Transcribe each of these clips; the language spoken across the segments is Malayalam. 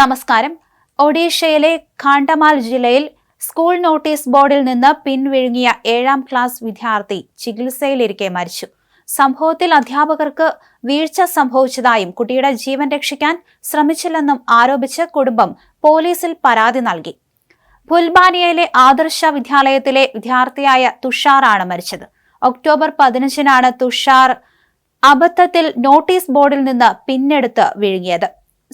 നമസ്കാരം. ഒഡീഷയിലെ ഖാണ്ടമാൽ ജില്ലയിൽ സ്കൂൾ നോട്ടീസ് ബോർഡിൽ നിന്ന് പിൻവിഴുങ്ങിയ ഏഴാം ക്ലാസ് വിദ്യാർത്ഥി ചികിത്സയിലിരിക്കെ മരിച്ചു. സംഭവത്തിൽ അധ്യാപകർക്ക് വീഴ്ച സംഭവിച്ചതായും കുട്ടിയുടെ ജീവൻ രക്ഷിക്കാൻ ശ്രമിച്ചില്ലെന്നും ആരോപിച്ച് കുടുംബം പോലീസിൽ പരാതി നൽകി. ഫുൽബാനിയയിലെ ആദർശ വിദ്യാലയത്തിലെ വിദ്യാർത്ഥിയായ തുഷാറാണ് മരിച്ചത്. ഒക്ടോബർ പതിനഞ്ചിനാണ് തുഷാർ അബദ്ധത്തിൽ നോട്ടീസ് ബോർഡിൽ നിന്ന് പിന്നെടുത്ത് വിഴുങ്ങിയത്.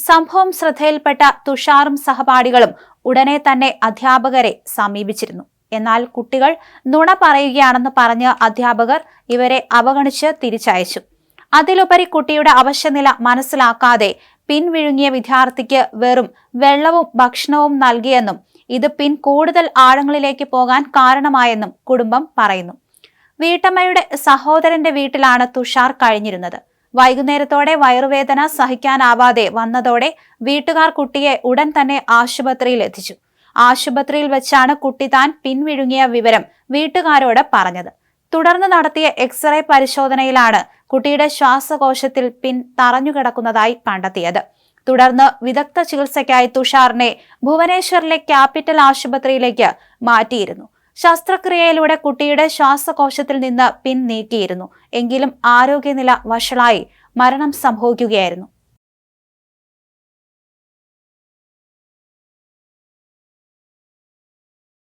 സംഭവം ശ്രദ്ധയിൽപ്പെട്ട തുഷാറും സഹപാഠികളും ഉടനെ തന്നെ അധ്യാപകരെ സമീപിച്ചിരുന്നു. എന്നാൽ കുട്ടികൾ നുണ പറയുകയാണെന്ന് പറഞ്ഞ് അധ്യാപകർ ഇവരെ അവഗണിച്ച് തിരിച്ചയച്ചു. അതിലുപരി കുട്ടിയുടെ അവശ്യനില മനസ്സിലാക്കാതെ പിൻവിഴുങ്ങിയ വിദ്യാർത്ഥിക്ക് വെറും വെള്ളവും ഭക്ഷണവും നൽകിയെന്നും ഇത് പിൻ കൂടുതൽ ആഴങ്ങളിലേക്ക് പോകാൻ കാരണമായെന്നും കുടുംബം പറയുന്നു. വീട്ടമ്മയുടെ സഹോദരന്റെ വീട്ടിലാണ് തുഷാർ കഴിഞ്ഞിരുന്നത്. വൈകുന്നേരത്തോടെ വയറുവേദന സഹിക്കാനാവാതെ വന്നതോടെ വീട്ടുകാർ കുട്ടിയെ ഉടൻ തന്നെ ആശുപത്രിയിൽ എത്തിച്ചു. ആശുപത്രിയിൽ വെച്ചാണ് കുട്ടി താൻ പിൻവിഴുങ്ങിയ വിവരം വീട്ടുകാരോട് പറഞ്ഞത്. തുടർന്ന് നടത്തിയ എക്സ്റേ പരിശോധനയിലാണ് കുട്ടിയുടെ ശ്വാസകോശത്തിൽ പിൻ തറഞ്ഞുകിടക്കുന്നതായി കണ്ടെത്തിയത്. തുടർന്ന് വിദഗ്ധ ചികിത്സയ്ക്കായി തുഷാറിനെ ഭുവനേശ്വറിലെ ക്യാപിറ്റൽ ആശുപത്രിയിലേക്ക് മാറ്റിയിരുന്നു. ശസ്ത്രക്രിയയിലൂടെ കുട്ടിയുടെ ശ്വാസകോശത്തിൽ നിന്ന് പിൻ നീക്കിയിരുന്നു. എങ്കിലും ആരോഗ്യനില വഷളായി മരണം സംഭവിക്കുകയായിരുന്നു.